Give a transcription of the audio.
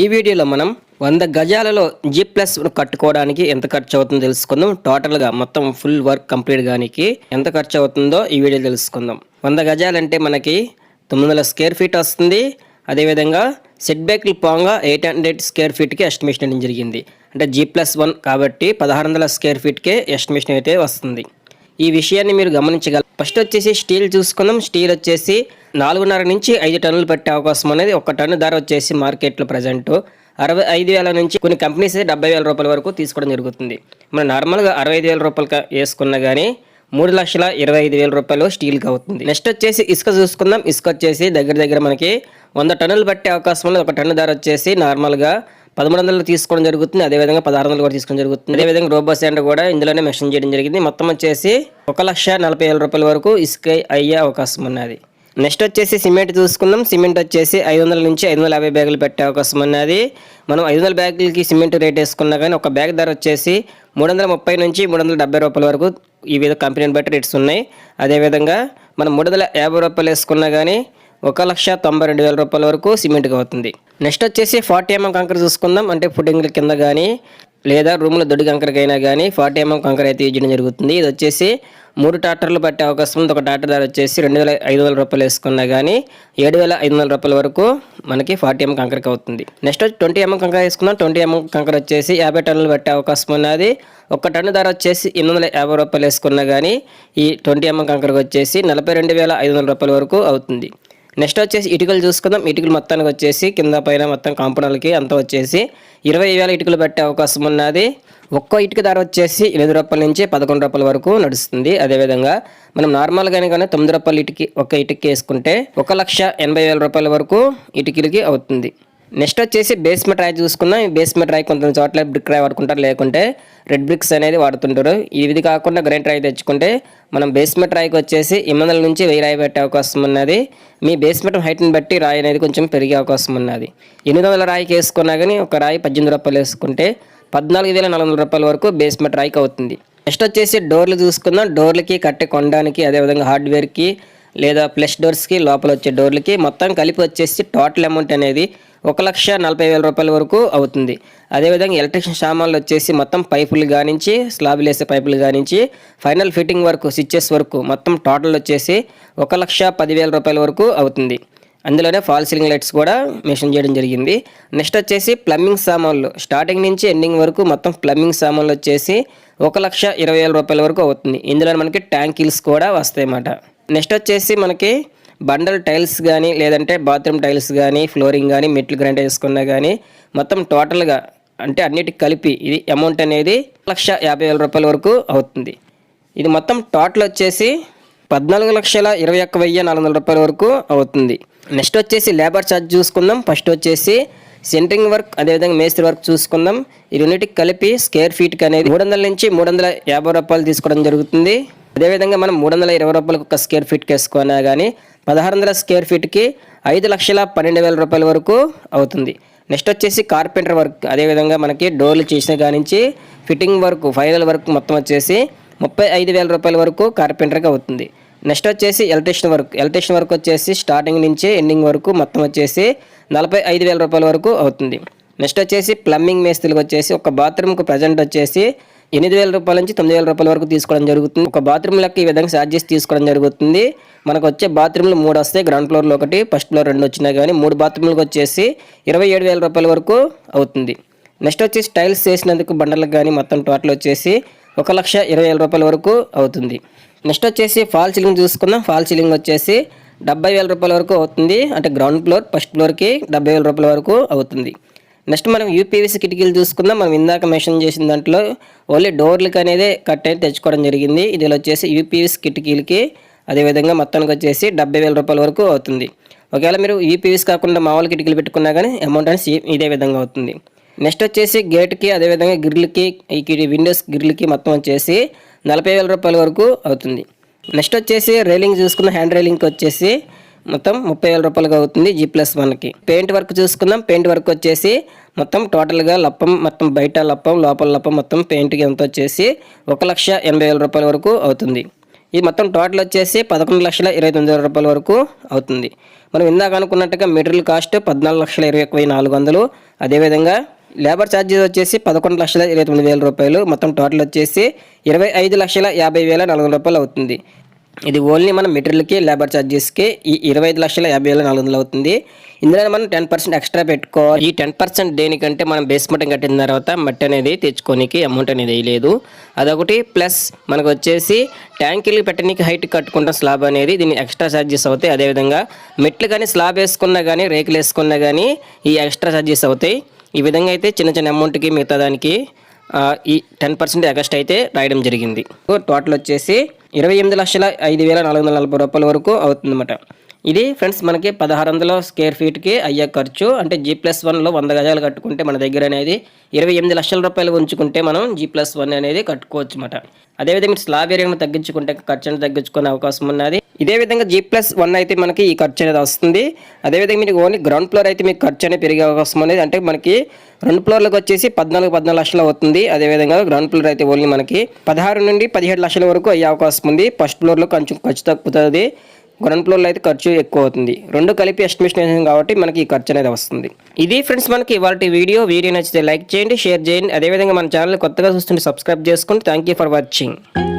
ఈ వీడియోలో మనం వంద గజాలలో జీ ప్లస్ కట్టుకోవడానికి ఎంత ఖర్చు అవుతుందో తెలుసుకుందాం. టోటల్గా మొత్తం ఫుల్ వర్క్ కంప్లీట్ గానికి ఎంత ఖర్చు అవుతుందో ఈ వీడియో తెలుసుకుందాం. వంద గజాలంటే మనకి తొమ్మిది వందల స్క్వేర్ ఫీట్ వస్తుంది. అదేవిధంగా సెట్ బ్యాక్లు పోగా ఎయిట్ హండ్రెడ్ స్క్వేర్ ఫీట్కి ఎస్టిమేషన్ వేయడం జరిగింది. అంటే జీ ప్లస్ వన్ కాబట్టి పదహారు వందల స్క్వేర్ ఫీట్కే ఎస్టిమేషన్ అయితే వస్తుంది. ఈ విషయాన్ని మీరు గమనించగల. ఫస్ట్ వచ్చేసి స్టీల్ చూసుకుందాం. స్టీల్ వచ్చేసి నాలుగున్నర నుంచి ఐదు టన్నులు పెట్టే అవకాశం అనేది ఒక టన్ను ధర వచ్చేసి మార్కెట్లో ప్రజెంట్ అరవై ఐదు వేల నుంచి కొన్ని కంపెనీస్ డెబ్బై వేల రూపాయల వరకు తీసుకోవడం జరుగుతుంది. మనం నార్మల్గా అరవై ఐదు వేల రూపాయలు వేసుకున్నా కానీ మూడు లక్షల ఇరవై ఐదు వేల రూపాయలు స్టీల్కి అవుతుంది. నెక్స్ట్ వచ్చేసి ఇసుక చూసుకుందాం. ఇసుక వచ్చేసి దగ్గర దగ్గర మనకి వంద టన్నులు పట్టే అవకాశం ఉంది ఒక టన్ను ధర వచ్చేసి నార్మల్గా పదమూడు వందలు తీసుకోవడం జరుగుతుంది అదేవిధంగా పదహారు వందలు కూడా తీసుకోవడం జరుగుతుంది. అదేవిధంగా రోబో శాండ్ కూడా ఇందులోనే మెన్షన్ చేయడం జరిగింది. మొత్తం వచ్చేసి ఒక లక్ష నలభై వేల రూపాయల వరకు ఇసుక అయ్యే అవకాశం ఉన్నది. నెక్స్ట్ వచ్చేసి సిమెంట్ చూసుకుందాం. సిమెంట్ వచ్చేసి ఐదు వందల నుంచి ఐదు వందల యాభై బ్యాగులు పెట్టే అవకాశం ఉన్నది. మనం ఐదు వందల బ్యాగులకి సిమెంట్ రేట్ వేసుకున్నా కానీ ఒక బ్యాగ్ ధర వచ్చేసి మూడు వందల ముప్పై నుంచి మూడు వందల డెబ్బై రూపాయల వరకు ఈ విధంగా కంపెనీని బట్టి రేట్స్ ఉన్నాయి. అదేవిధంగా మనం మూడు వందల యాభై రూపాయలు వేసుకున్నా కానీ ఒక లక్ష తొంభై రెండు వేల రూపాయల వరకు సిమెంట్కి అవుతుంది. నెక్స్ట్ వచ్చేసి ఫార్టీ ఎంఎం కంకర చూసుకుందాం. అంటే ఫుడింగ్ల కింద కానీ లేదా రూమ్లో దొడ్డి కంకరకైనా కానీ ఫార్టీ ఎంఎం కంకర అయితే ఇవ్వడం జరుగుతుంది. ఇది వచ్చేసి మూడు టాటర్లు పట్టే అవకాశం ఉంది. ఒక టాటర్ ధర వచ్చేసి రెండు వేల ఐదు వందల రూపాయలు వేసుకున్నా కానీ ఏడు వేల ఐదు వందల రూపాయల వరకు మనకి ఫార్టీ ఎంఎం కంకరకి అవుతుంది. నెక్స్ట్ ట్వంటీ ఎంఎం కంకర వేసుకున్నాం ట్వంటీ ఎంఎం కంకర వచ్చేసి యాభై టన్నులు పట్టే అవకాశం ఉన్నది. ఒక టన్ను ధర వచ్చేసి ఎనిమిది వందల యాభై రూపాయలు వేసుకున్నా కానీ ఈ ట్వంటీ ఎంఎం కంకరకు వచ్చేసి నలభై రెండు వేల ఐదు వందల రూపాయల వరకు అవుతుంది. నెక్స్ట్ వచ్చేసి ఇటుకలు చూసుకుందాం. ఇటుకలు మొత్తానికి వచ్చేసి కింద పైన మొత్తం కాంపౌండ్లకి అంతా వచ్చేసి ఇరవై వేల ఇటుకలు పెట్టే అవకాశం ఉన్నది. ఒక్కో ఇటుక ధర వచ్చేసి ఎనిమిది రూపాయల నుంచి పదకొండు రూపాయల వరకు నడుస్తుంది. అదేవిధంగా మనం నార్మల్గానే కానీ తొమ్మిది రూపాయల ఇటుకి ఒక ఇటుకి వేసుకుంటే ఒక లక్ష ఎనభై వేల రూపాయల వరకు ఇటుకలకి అవుతుంది. నెక్స్ట్ వచ్చేసి బేస్మెంట్ రాయి చూసుకుందాం. ఈ బేస్మెంట్ రాయి కొంత చోట్ల బ్రిక్ రాయి వాడుకుంటారు. లేకుంటే రెడ్ బ్రిక్స్ అనేది వాడుతుంటారు. ఇది కాకుండా గ్రైండ్ రాయి తెచ్చుకుంటే మనం బేస్మెంట్ రాయికి వచ్చేసి ఎనిమిది నుంచి వెయ్యి రాయి పెట్టే అవకాశం ఉన్నది. మీ బేస్మెంట్ హైట్ని బట్టి రాయి అనేది కొంచెం పెరిగే అవకాశం ఉన్నది. ఎనిమిది వందల రాయికి వేసుకున్నా కానీ ఒక రాయి పద్దెనిమిది రూపాయలు వేసుకుంటే పద్నాలుగు వేల నాలుగు వందల రూపాయల వరకు బేస్మెంట్ రాయికి అవుతుంది. నెక్స్ట్ వచ్చేసి డోర్లు చూసుకుందాం. డోర్లకి కట్టె కొనడానికి అదేవిధంగా హార్డ్వేర్కి లేదా ప్లస్ డోర్స్కి లోపల వచ్చే డోర్లకి మొత్తం కలిపి వచ్చేసి టోటల్ అమౌంట్ అనేది ఒక లక్ష నలభై వేల రూపాయల వరకు అవుతుంది. అదేవిధంగా ఎలక్ట్రిషియన్ సామాన్లు వచ్చేసి మొత్తం పైపులు కానించి స్లాబ్లు వేసే పైపులు కానించి ఫైనల్ ఫిట్టింగ్ వరకు స్విచ్చెస్ వరకు మొత్తం టోటల్ వచ్చేసి ఒక లక్ష పదివేల రూపాయల వరకు అవుతుంది. అందులోనే ఫాల్ సీలింగ్ లైట్స్ కూడా మెన్షన్ చేయడం జరిగింది. నెక్స్ట్ వచ్చేసి ప్లంబింగ్ సామాన్లు. స్టార్టింగ్ నుంచి ఎండింగ్ వరకు మొత్తం ప్లంబింగ్ సామాన్లు వచ్చేసి ఒక లక్ష ఇరవై వేల రూపాయల వరకు అవుతుంది. ఇందులో మనకి ట్యాంకిల్స్ కూడా వస్తాయి అన్నమాట నెక్స్ట్ వచ్చేసి మనకి బండల్ టైల్స్ కానీ లేదంటే బాత్రూమ్ టైల్స్ కానీ ఫ్లోరింగ్ కానీ మెట్లు గ్రైండ్ వేసుకున్నా కానీ మొత్తం టోటల్గా అంటే అన్నిటికి కలిపి ఇది అమౌంట్ అనేది లక్ష యాభై వేల రూపాయల వరకు అవుతుంది. ఇది మొత్తం టోటల్ వచ్చేసి పద్నాలుగు లక్షల ఇరవై ఒక్క వెయ్యి నాలుగు వందల రూపాయల వరకు అవుతుంది. నెక్స్ట్ వచ్చేసి లేబర్ ఛార్జ్ చూసుకుందాం. ఫస్ట్ వచ్చేసి సెంటరింగ్ వర్క్ అదేవిధంగా మేస్త్రి వర్క్ చూసుకుందాం. ఈ రెండింటికి కలిపి స్క్వేర్ ఫీట్కి అనేది మూడు వందల నుంచి మూడు వందల యాభై రూపాయలు తీసుకోవడం జరుగుతుంది. అదేవిధంగా మనం మూడు వందల ఇరవై రూపాయలకు ఒక స్క్వేర్ ఫీట్కి వేసుకున్నా కానీ పదహారు వందల స్క్వేర్ ఫీట్కి ఐదు లక్షల పన్నెండు వేల రూపాయల వరకు అవుతుంది. నెక్స్ట్ వచ్చేసి కార్పెంటర్ వర్క్. అదేవిధంగా మనకి డోర్లు చేసిన కానించి ఫిట్టింగ్ వర్క్ ఫైనల్ వర్క్ మొత్తం వచ్చేసి ముప్పై ఐదు వేల రూపాయల వరకు కార్పెంటర్కి అవుతుంది. నెక్స్ట్ వచ్చేసి ఎలక్ట్రిషన్ వర్క్. ఎలక్ట్రిషన్ వర్క్ వచ్చేసి స్టార్టింగ్ నుంచి ఎండింగ్ వరకు మొత్తం వచ్చేసి నలభై ఐదు వేల రూపాయల వరకు అవుతుంది. నెక్స్ట్ వచ్చేసి ప్లంబింగ్ మేస్త్రికి వచ్చేసి ఒక బాత్రూమ్కు ప్రజెంట్ వచ్చేసి ఎనిమిది వేల రూపాయల నుంచి తొమ్మిది వేల రూపాయల వరకు తీసుకోవడం జరుగుతుంది. ఒక బాత్రూమ్ లెక్క ఈ విధంగా ఛార్జెస్ తీసుకోవడం జరుగుతుంది. మనకు వచ్చే బాత్రూమ్లు మూడు వస్తాయి. గ్రౌండ్ ఫ్లోర్లో ఒకటి ఫస్ట్ ఫ్లోర్ రెండు వచ్చినాయి కానీ మూడు బాత్రూమ్లకు వచ్చేసి ఇరవై ఏడు వేల రూపాయల వరకు అవుతుంది. నెక్స్ట్ వచ్చేసి టైల్స్ వేసినందుకు బండలకు కానీ మొత్తం టోటల్ వచ్చేసి ఒక లక్ష ఇరవై వేల రూపాయల వరకు అవుతుంది. నెక్స్ట్ వచ్చేసి ఫాల్ సీలింగ్ చూసుకుందాం. ఫాల్ సీలింగ్ వచ్చేసి డెబ్బై వేల రూపాయల వరకు అవుతుంది. అంటే గ్రౌండ్ ఫ్లోర్ ఫస్ట్ ఫ్లోర్కి డెబ్బై వేల రూపాయల వరకు అవుతుంది. నెక్స్ట్ మనం యూపీవీసీ కిటికీలు చూసుకుందాం. మనం ఇందాక మెన్షన్ చేసిన దాంట్లో ఓన్లీ డోర్లకి అనేది కట్ అయితే తెచ్చుకోవడం జరిగింది. ఇది వచ్చేసి యూపీవీసీ కిటికీలకి అదేవిధంగా మొత్తానికి వచ్చేసి డెబ్బై వేల రూపాయల వరకు అవుతుంది. ఒకవేళ మీరు యూపీవీసీ కాకుండా మామూలు కిటికీలు పెట్టుకున్నా కానీ అమౌంట్ అనేది ఇదే విధంగా అవుతుంది. నెక్స్ట్ వచ్చేసి గేట్కి అదేవిధంగా గ్రిల్కి ఈ విండోస్ గ్రిల్కి మొత్తం వచ్చేసి నలభై వేల రూపాయల వరకు అవుతుంది. నెక్స్ట్ వచ్చేసి రైలింగ్ చూసుకున్న హ్యాండ్ రైలింగ్కి వచ్చేసి మొత్తం ముప్పై వేల రూపాయలుగా అవుతుంది జీ ప్లస్ వన్కి పెయింట్ వర్క్ చూసుకుందాం. పెయింట్ వర్క్ వచ్చేసి మొత్తం టోటల్గా లప్పం మొత్తం బయట లప్పం లోపల లప్పం మొత్తం పెయింట్కి ఎంత వచ్చేసి ఒక లక్ష ఎనభై వేల రూపాయల వరకు అవుతుంది. ఇది మొత్తం టోటల్ వచ్చేసి పదకొండు లక్షల ఇరవై తొమ్మిది వేల రూపాయల వరకు అవుతుంది. మనం ఇందాక అనుకున్నట్టుగా మెటీరియల్ కాస్ట్ పద్నాలుగు లక్షల ఇరవై ఒక నాలుగు వందలు. అదేవిధంగా లేబర్ ఛార్జెస్ వచ్చేసి పదకొండు లక్షల ఇరవై తొమ్మిది వేల రూపాయలు. మొత్తం టోటల్ వచ్చేసి ఇరవై ఐదు లక్షల యాభై వేల నాలుగు రూపాయలు అవుతుంది. ఇది ఓన్లీ మన మెటీరియల్కి లేబర్ ఛార్జెస్కి ఈ ఇరవై ఐదు లక్షల యాభై వేల నాలుగు వందలు అవుతుంది. ఇందులో మనం టెన్ పర్సెంట్ ఎక్స్ట్రా పెట్టుకోవాలి. ఈ టెన్ పర్సెంట్ దేనికంటే మనం బేస్మెంట్ కట్టిన తర్వాత మట్టి అనేది తెచ్చుకోనికి అమౌంట్ అనేది వేయలేదు. అదొకటి ప్లస్ మనకు వచ్చేసి ట్యాంకీలు పెట్టడానికి హైట్ కట్టుకుంటాం స్లాబ్ అనేది దీని ఎక్స్ట్రా ఛార్జెస్ అవుతాయి. అదేవిధంగా మెట్లు కానీ స్లాబ్ వేసుకున్నా కానీ రేకులు వేసుకున్నా కానీ ఈ ఎక్స్ట్రా ఛార్జెస్ అవుతాయి. ఈ విధంగా అయితే చిన్న చిన్న అమౌంట్కి మిగతా దానికి ఈ టెన్ పర్సెంట్ ఎగస్ట్ అయితే రాయడం జరిగింది. టోటల్ వచ్చేసి ఇరవై ఎనిమిది లక్షల ఐదు వేల నాలుగు వందల నలభై రూపాయల వరకు అవుతుందన్నమాట. ఇది ఫ్రెండ్స్ మనకి పదహారు వందల స్క్వేర్ ఫీట్కి అయ్యే ఖర్చు. అంటే జీ ప్లస్ వన్లో వంద గజాలు కట్టుకుంటే మన దగ్గర అనేది ఇరవై ఎనిమిది లక్షల రూపాయలు ఉంచుకుంటే మనం జీ ప్లస్ వన్ అనేది కట్టుకోవచ్చు అనమాట అదేవిధంగా స్లాబ్ ఏరియాను తగ్గించుకుంటే ఖర్చు తగ్గించుకునే అవకాశం ఉన్నది. ఇదే విధంగా జీ ప్లస్ వన్ అయితే మనకి ఈ ఖర్చు అనేది వస్తుంది. అదేవిధంగా మీకు ఓన్లీ గ్రౌండ్ ఫ్లోర్ అయితే మీకు ఖర్చు అనేది పెరిగే అవకాశం అనేది అంటే మనకి రెండు ఫ్లోర్లకు వచ్చేసి పద్నాలుగు పద్నాలుగు లక్షలు అవుతుంది. అదేవిధంగా గ్రౌండ్ ఫ్లోర్ అయితే ఓన్లీ మనకి పదహారు నుండి పదిహేడు లక్షల వరకు అయ్యే అవకాశం ఉంది. ఫస్ట్ ఫ్లోర్లో కొంచెం ఖర్చు తగ్గుతుంది. గ్రౌండ్ ఫ్లోర్లో అయితే ఖర్చు ఎక్కువ అవుతుంది. రెండు కలిపి ఎస్టిమేషన్ వేసాం కాబట్టి మనకి ఈ ఖర్చు అనేది వస్తుంది. ఇది ఫ్రెండ్స్ మనకి ఇవాళ వీడియో. వీడియో నచ్చితే లైక్ చేయండి షేర్ చేయండి. అదేవిధంగా మన ఛానల్ కొత్తగా చూస్తుంటే సబ్స్క్రైబ్ చేసుకోండి థ్యాంక్ యూ ఫర్ వాచింగ్